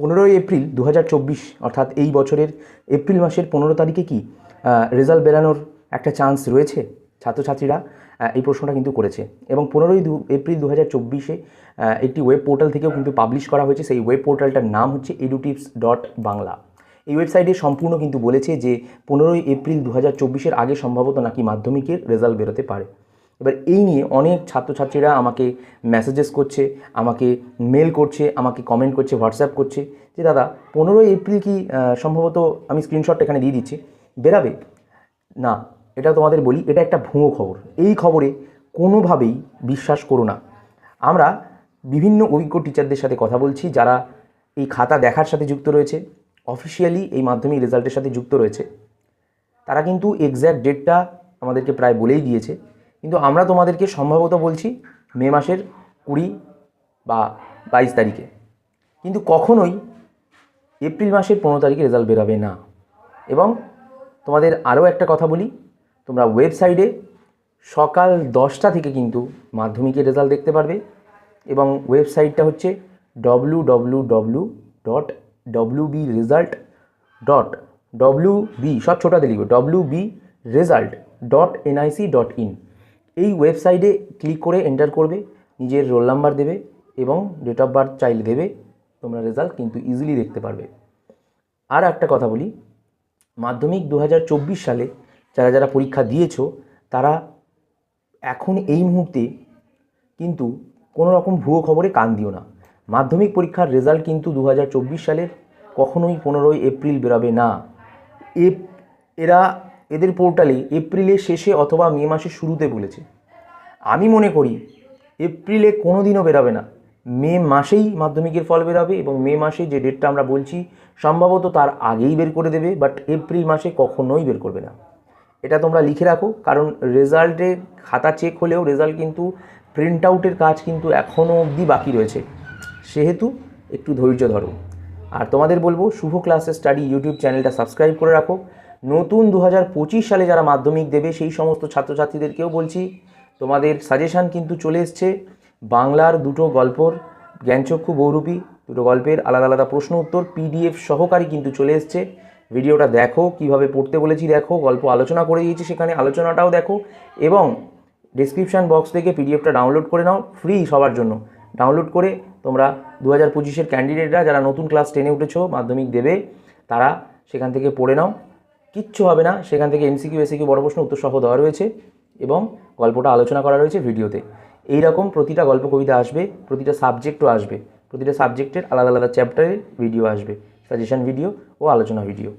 পনেরোই এপ্রিল দু হাজার চব্বিশ, অর্থাৎ এই বছরের এপ্রিল মাসের পনেরো তারিখে কি রেজাল্ট বেরানোর একটা চান্স রয়েছে ছাত্রছাত্রীরা? এই প্রশ্নটা কিন্তু করেছে। এবং পনেরোই দু, এপ্রিল দু হাজার চব্বিশে একটি ওয়েব পোর্টাল থেকেও কিন্তু পাবলিশ করা হয়েছে। সেই ওয়েব পোর্টালটার নাম হচ্ছে এডুটিভস ডট বাংলা এই ওয়েবসাইটে সম্পূর্ণ কিন্তু বলেছে যে, পনেরোই এপ্রিল দু হাজার চব্বিশের আগে সম্ভবত নাকি মাধ্যমিকের রেজাল্ট বেরোতে পারে। এবার এই নিয়ে অনেক ছাত্রছাত্রীরা আমাকে মেসেজেস করছে, আমাকে মেল করছে, আমাকে কমেন্ট করছে হোয়াটসঅ্যাপ করছে যে, দাদা, পনেরোই এপ্রিল কি সম্ভবত আমি স্ক্রিনশটটা এখানে দিয়ে দিচ্ছি। বেরাবে? না, এটা তোমাদের বলি, এটা একটা ভুয়ো খবর। এই খবরে কোনোভাবেই বিশ্বাস করো না। আমরা বিভিন্ন অভিজ্ঞ টিচারদের সাথে কথা বলছি, যারা এই খাতা দেখার সাথে যুক্ত রয়েছে অফিসিয়ালি এই মাধ্যমিক রেজাল্টের সাথে যুক্ত রয়েছে। তারা কিন্তু এক্স্যাক্ট ডেটটা আমাদেরকে প্রায় বলেই দিয়েছে। কিন্তু আমরা তোমাদেরকে সম্ভবত বলছি মে মাসের কুড়ি বা বাইশ তারিখে। কিন্তু কখনোই এপ্রিল মাসের পনেরো তারিখে রেজাল্ট বেরোবে না। এবং তোমাদের আরও একটা কথা বলি, তোমরা ওয়েবসাইটে সকাল দশটা থেকে কিন্তু মাধ্যমিকের রেজাল্ট দেখতে পারবে এবং ওয়েবসাইটটা হচ্ছে W W W dot W B result dot W B সব ছোটাতে লিখবে W B result dot NIC dot in এই ওয়েবসাইটে ক্লিক করে এন্টার করবে, নিজের রোল নাম্বার দেবে এবং ডেট অফ বার্থ চাইলে দেবে, তোমরা রেজাল্ট কিন্তু ইজিলি দেখতে পারবে। আর একটা কথা বলি, মাধ্যমিক দু হাজার চব্বিশ সালে যারা যারা পরীক্ষা দিয়েছ, তারা এখন এই মুহূর্তে কিন্তু কোনো রকম ভুয়ো খবরে কান দিও না। মাধ্যমিক পরীক্ষার রেজাল্ট কিন্তু দু হাজার চব্বিশ সালের কখনোই পনেরোই এপ্রিল বেরোবে না। এরা এদের পোর্টালে এপ্রিলের শেষে অথবা মে মাসের শুরুতে বলেছে। আমি মনে করি, এপ্রিলে কোনো দিনও বেরোবে না। মে মাসেই মাধ্যমিকের ফল বেরোবে এবং মে মাসে যে ডেটটা আমরা বলছি, সম্ভবত তার আগেই বের করে দেবে, বাট এপ্রিল মাসে কখনোই বের করবে না। এটা তোমরা লিখে রাখো, কারণ রেজাল্টের খাতা চেক হলেও রেজাল্ট কিন্তু প্রিন্ট আউটের কাজ কিন্তু এখনও অবধি বাকি রয়েছে। সেহেতু একটু ধৈর্য ধরো। আর তোমাদের বলব, শুভ ক্লাসেস স্টাডি ইউটিউব চ্যানেলটা সাবস্ক্রাইব করে রাখো। নতুন দু হাজার পঁচিশ সালে যারা মাধ্যমিক দেবে, সেই সমস্ত ছাত্রছাত্রীদেরকেও বলছি, তোমাদের সাজেশান কিন্তু চলে এসছে। বাংলার দুটো গল্পর, জ্ঞানচক্ষু বহুরূপী, দুটো গল্পের আলাদা আলাদা প্রশ্ন উত্তর পিডিএফ সহকারী কিন্তু চলে এসছে। ভিডিওটা দেখো, কীভাবে পড়তে বলেছি দেখো, গল্প আলোচনা করে দিয়েছি সেখানে, আলোচনাটাও দেখো এবং ডিসক্রিপশান বক্স থেকে পিডিএফটা ডাউনলোড করে নাও ফ্রি সবার জন্য। ডাউনলোড করে তোমরা দু হাজার পঁচিশের ক্যান্ডিডেটরা যারা নতুন ক্লাস টেনে উঠেছো, মাধ্যমিক দেবে, তারা সেখান থেকে পড়ে নাও। কিচ্ছু হবে না। সেখান থেকে এমসিকিউ এসিকিউ বড় প্রশ্ন উত্তর সহ দেওয়া রয়েছে এবং গল্পটা আলোচনা করা রয়েছে ভিডিওতে। এই রকম প্রতিটা গল্প কবিতা আসবে, প্রতিটা সাবজেক্টও আসবে, প্রতিটা সাবজেক্টের আলাদা আলাদা চ্যাপ্টারের ভিডিও আসবে সাজেশন ভিডিও ও আলোচনা ভিডিও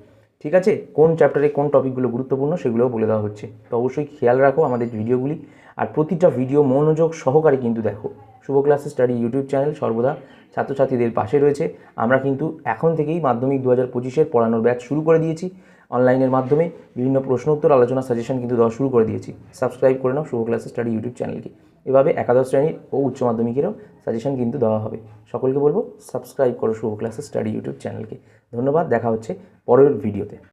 ঠিক আছে? কোন চ্যাপ্টারে কোন টপিকগুলো গুরুত্বপূর্ণ সেগুলোও বলে দেওয়া হচ্ছে। তো অবশ্যই খেয়াল রাখো আমাদের ভিডিওগুলি আর প্রতিটা ভিডিও মনোযোগ সহকারে কিন্তু দেখো। শুভ ক্লাসে স্টাডি ইউটিউব চ্যানেল সর্বদা ছাত্রছাত্রীদের পাশে রয়েছে। আমরা কিন্তু এখন থেকেই মাধ্যমিক দু হাজার পঁচিশের পড়ানোর ব্যাচ শুরু করে দিয়েছি। অনলাইনের মাধ্যমে বিভিন্ন প্রশ্ন, উত্তর, আলোচনা সাজেশন কিন্তু দেওয়া শুরু করে দিয়েছি। সাবস্ক্রাইব করে নাও শুভ ক্লাসে স্টাডি ইউটিউব চ্যানেলকে এভাবে একাদশ শ্রেণির ও উচ্চ মাধ্যমিকেরও সাজেশন কিন্তু দেওয়া হবে। সকলকে বলব সাবস্ক্রাইব করো শুভ ক্লাসে স্টাডি ইউটিউব চ্যানেলকে ধন্যবাদ, দেখা হচ্ছে পরের ভিডিওতে